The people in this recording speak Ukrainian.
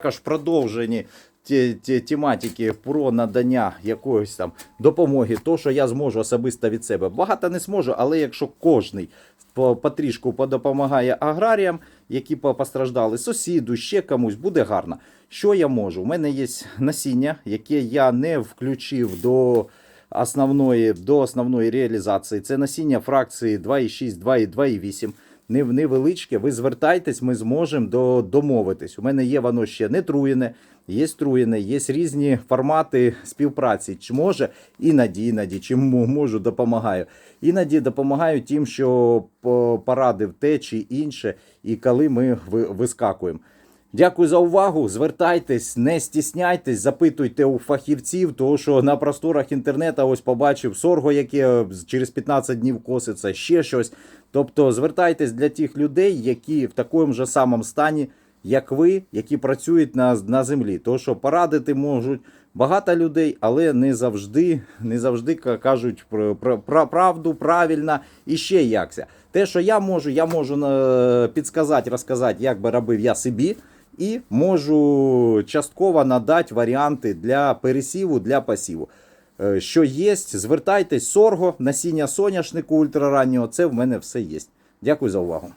Також продовжені ті, ті, тематики про надання якоїсь там допомоги, то що я зможу особисто від себе. Багато не зможу, але якщо кожний потрішку подопомагає аграріям, які постраждали, сусіду, ще комусь, буде гарно. Що я можу? У мене є насіння, яке я не включив до основної, до основної реалізації. Це насіння фракції 2,6, 2,2, 2,8 не- невеличке, ви звертайтесь, ми зможемо до, домовитись. У мене є воно ще не труєне, є труєне, є різні формати співпраці. Чи може іноді, іноді, чим можу, допомагаю. Іноді допомагаю тим, що по- порадив те чи інше, і коли ми вискакуємо. Дякую за увагу. Звертайтесь, не стісняйтесь, запитуйте у фахівців, тому що на просторах інтернету ось побачив сорго, яке через 15 днів коситься, ще щось. Тобто звертайтесь для тих людей, які в такому ж самому стані, як ви, які працюють на, на землі. Тому що порадити можуть багато людей, але не завжди, не завжди кажуть про, про, про правду, правильно і ще якся. Те, що я можу, я можу е, підсказати, розказати, як би робив я собі. І можу частково надати варіанти для пересіву, для пасіву. Е, Що є, звертайтесь, сорго, насіння соняшнику ультрараннього, це в мене все є. Дякую за увагу.